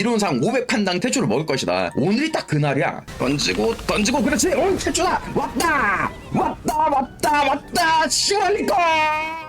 이론상 500판당 태초를 먹을 것이다. 오늘이 딱 그날이야. 던지고 던지고 그렇지. 오 태초다. 왔다. 왔다 왔다 왔다. 시원리까.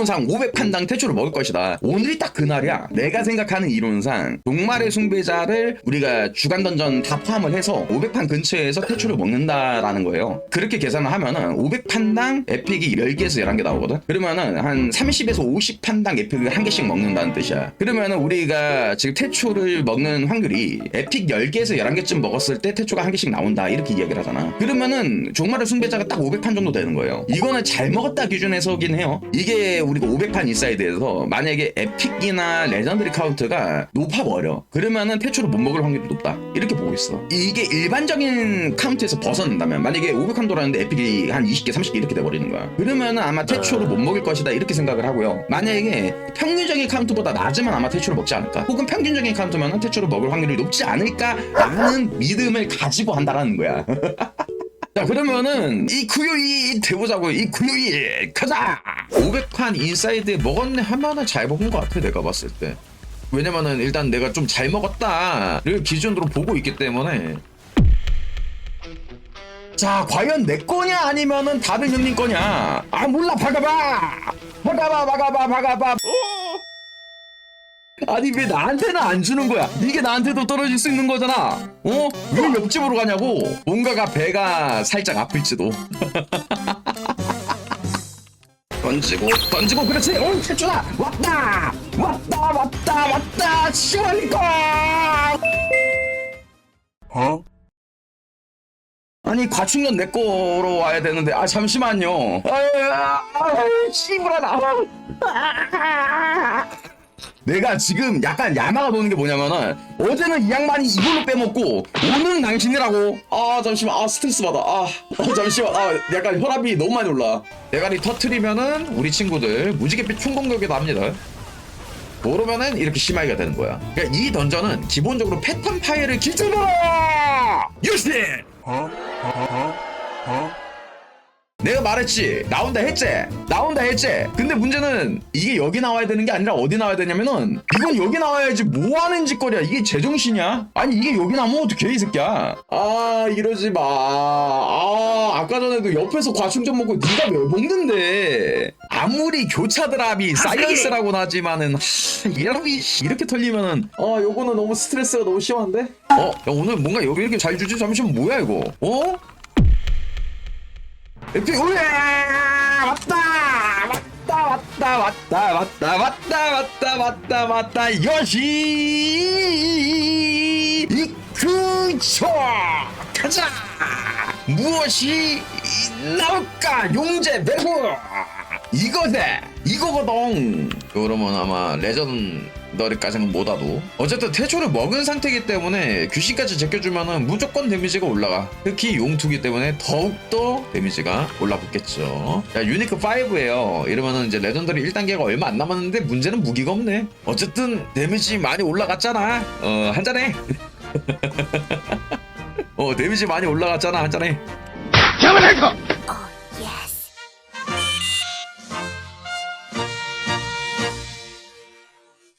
이론상 500판당 태초를 먹을 것이다. 오늘이 딱 그날이야. 내가 생각하는 이론상 종말의 숭배자를 우리가 주간 던전 다 포함을 해서 500판 근처에서 태초를 먹는다라는 거예요. 그렇게 계산을 하면은 500판당 에픽이 10개에서 11개 나오거든. 그러면은 한 30에서 50판당 에픽을 한 개씩 먹는다는 뜻이야. 그러면은 우리가 지금 태초를 먹는 확률이 에픽 10개에서 11개쯤 먹었을 때 태초가 한 개씩 나온다. 이렇게 이야기를 하잖아. 그러면은 종말의 숭배자가 딱 500판 정도 되는 거예요. 이거는 잘 먹었다 기준에서긴 해요. 이게 우리가 500판 인사이드에서 만약에 에픽이나 레전드리 카운트가 높아버려. 그러면은 태초를 못 먹을 확률이 높다. 이렇게 보고 있어. 이게 일반적인 카운트에서 벗어난다면 만약에 500판 돌았는데 에픽이 한 20개, 30개 이렇게 돼버리는 거야. 그러면은 아마 태초를 못 먹을 것이다. 이렇게 생각을 하고요. 만약에 평균적인 카운트보다 낮으면 아마 태초를 먹지 않을까. 혹은 평균적인 카운트면 태초를 먹을 확률이 높지 않을까 라는 믿음을 가지고 한다라는 거야. 자 그러면은 이 구요이 돼보자고 이 구요이 가자 500판 인사이드에 먹었네 하면은 잘 먹은 것 같아 내가 봤을 때 왜냐면은 일단 내가 좀 잘 먹었다를 기준으로 보고 있기 때문에 자 과연 내 거냐 아니면은 다른 형님 거냐 아 몰라 박아봐 박아봐 박아봐 박아봐 아니 왜 나한테는 안 주는 거야? 이게 나한테도 떨어질 수 있는 거잖아. 어? 왜 옆집으로 가냐고? 뭔가가 배가 살짝 아플지도. 던지고 던지고 그렇지. 오 태준아 왔다 왔다 왔다 왔다 시원이가. 어? 아니 과충전 내 거로 와야 되는데 아 잠시만요. 아유 씨부라 나. 내가 지금 약간 야마가 도는 게 뭐냐면은 어제는 이 양반이 이걸로 빼먹고 오늘은 당신이라고 아 잠시만 아 스트레스 받아 아, 아 잠시만 아 약간 혈압이 너무 많이 올라 대가리 터트리면은 우리 친구들 무지개빛 총공격에 납니다 그러면은 이렇게 심하게가 되는 거야 그러니까 이 던전은 기본적으로 패턴 파일을 기준으로 어? 어? 어? 어? 내가 말했지. 나온다 했지. 나온다 했지. 근데 문제는 이게 여기 나와야 되는 게 아니라 어디 나와야 되냐면은 이건 여기 나와야지 뭐 하는 짓거리야? 이게 제정신이야? 아니 이게 여기 나오면 어떡해 이 새끼야? 아 이러지 마아 아까 전에도 옆에서 과충전 먹고 네가 왜 먹는데? 아무리 교차 드랍이 사이언스라고 하지만은 하, 이렇게 이렇게 털리면은 아 요거는 너무 스트레스가 너무 심한데? 어 야, 오늘 뭔가 여기 이렇게 잘 주지? 잠시만 뭐야 이거? 어 오예 왔다! 왔다 왔다 왔다 왔다 왔다 왔다 왔다 왔다. 요시 이크쇼 가자! 무엇이 나올까? 용재 매구 이거네! 이거거든 그러면 아마 레전더리까지는 못 와도. 어쨌든 태초를 먹은 상태이기 때문에 귀신까지 제껴주면은 무조건 데미지가 올라가. 특히 용투기 때문에 더욱더 데미지가 올라붙겠죠. 자 유니크 5에요. 이러면은 이제 레전더리 1단계가 얼마 안 남았는데 문제는 무기가 없네. 어쨌든 데미지 많이 올라갔잖아. 어 한잔해. 어 데미지 많이 올라갔잖아. 한잔해. 야마라이터!